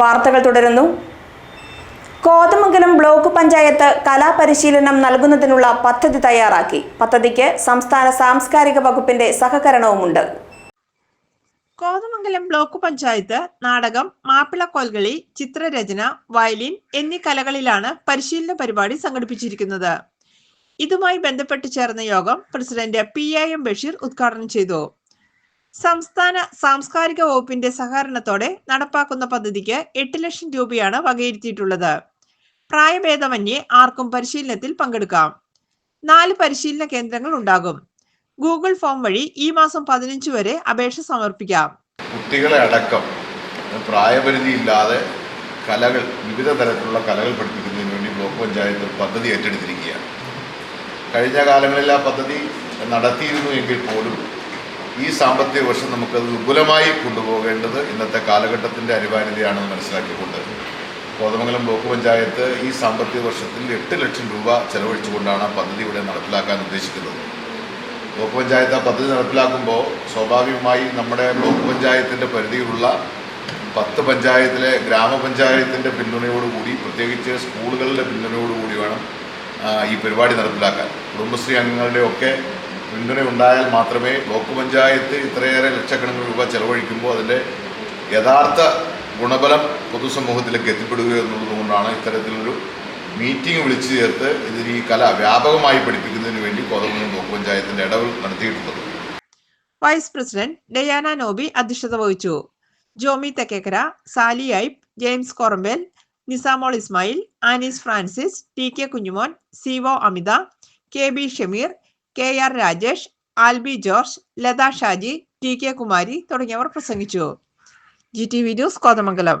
വാർത്തകൾ തുടരുന്നു. കോതമംഗലം ബ്ലോക്ക് പഞ്ചായത്ത് കലാപരിശീലനം നൽകുന്നതിനുള്ള പദ്ധതി തയ്യാറാക്കി. പദ്ധതിക്ക് സംസ്ഥാന സാംസ്കാരിക വകുപ്പിന്റെ സഹകരണവുമുണ്ട്. കോതമംഗലം ബ്ലോക്ക് പഞ്ചായത്ത് നാടകം മാപ്പിള കോൽകളി ചിത്രരചന വയലിൻ എന്നീ കലകളിലാണ് പരിശീലന പരിപാടി സംഘടിപ്പിച്ചിരിക്കുന്നത്. ഇതുമായി ബന്ധപ്പെട്ട് ചേർന്ന യോഗം പ്രസിഡന്റ് പി എം ബഷീർ ഉദ്ഘാടനം ചെയ്തു. സംസ്ഥാന സാംസ്കാരിക വകുപ്പിന്റെ സഹകരണത്തോടെ നടപ്പാക്കുന്ന പദ്ധതിക്ക് എട്ട് ലക്ഷം രൂപയാണ് വകയിരുത്തിയിട്ടുള്ളത്. പ്രായഭേദമന്യേ ആർക്കും പരിശീലനത്തിൽ പങ്കെടുക്കാം. നാല് പരിശീലന കേന്ദ്രങ്ങൾ ഉണ്ടാകും. ഗൂഗിൾ ഫോം വഴി ഈ മാസം പതിനഞ്ച് വരെ അപേക്ഷ സമർപ്പിക്കാം. കുട്ടികളെ അടക്കം പ്രായപരിധി ഇല്ലാതെ കലകൾ വിവിധ തരത്തിലുള്ള കലകൾ പഠിപ്പിക്കുന്നതിന് വേണ്ടി ബ്ലോക്ക് പഞ്ചായത്ത് പദ്ധതി ഏറ്റെടുത്തിരിക്കുകയാണ്. കഴിഞ്ഞ കാലങ്ങളിൽ ആ പദ്ധതി നടത്തിയിരുന്നു എങ്കിൽ പോലും ഈ സാമ്പത്തിക വർഷം നമുക്കത് വിപുലമായി കൊണ്ടുപോകേണ്ടത് ഇന്നത്തെ കാലഘട്ടത്തിന്റെ അനിവാര്യതയാണെന്ന് മനസ്സിലാക്കിക്കൊണ്ട് കോതമംഗലം ബ്ലോക്ക് പഞ്ചായത്ത് ഈ സാമ്പത്തിക വർഷത്തിൽ എട്ട് ലക്ഷം രൂപ ചെലവഴിച്ചുകൊണ്ടാണ് പദ്ധതി ഇവിടെ നടപ്പിലാക്കാൻ ഉദ്ദേശിക്കുന്നത്. ബ്ലോക്ക് പഞ്ചായത്ത് ആ പദ്ധതി നടപ്പിലാക്കുമ്പോൾ സ്വാഭാവികമായി നമ്മുടെ ബ്ലോക്ക് പഞ്ചായത്തിന്റെ പരിധിയിലുള്ള പത്ത് പഞ്ചായത്തിലെ ഗ്രാമപഞ്ചായത്തിന്റെ പിന്തുണയോടുകൂടി പ്രത്യേകിച്ച് സ്കൂളുകളുടെ പിന്തുണയോടുകൂടി വേണം ഈ പരിപാടി നടപ്പിലാക്കാൻ. കുടുംബശ്രീ അംഗങ്ങളുടെ പിന്തുണ ഉണ്ടായാൽ മാത്രമേ ബ്ലോക്ക് പഞ്ചായത്ത് ഇത്രയേറെ ലക്ഷക്കണക്കിന് രൂപ ചെലവഴിക്കുമ്പോൾ അതിന്റെ യഥാർത്ഥ ഗുണഫലം പൊതുസമൂഹത്തിലേക്ക് എത്തിപ്പെടുക എന്നുള്ളതുകൊണ്ടാണ് ഇത്തരത്തിലൊരു മീറ്റിംഗ് വിളിച്ചു ചേർത്ത് ഇതിന് ഈ കല വ്യാപകമായി പഠിപ്പിക്കുന്നതിന് വേണ്ടി കോതമംഗലം ബ്ലോക്ക് പഞ്ചായത്തിന്റെ ഇടവിൽ നടത്തിയിട്ടുള്ളത്. വൈസ് പ്രസിഡന്റ് ഡയാന നോബി അധ്യക്ഷത വഹിച്ചു. Jomy Thekkekara Sally ഐബ് James Korambel Nizamol Ismail Anees Francis T K Kunjumon C O Amitha K B Shameer K R Rajesh Albi George Latha Shaji T K Kumari തുടങ്ങിയവർ പ്രസംഗിച്ചു. G T V news Kothamangalam.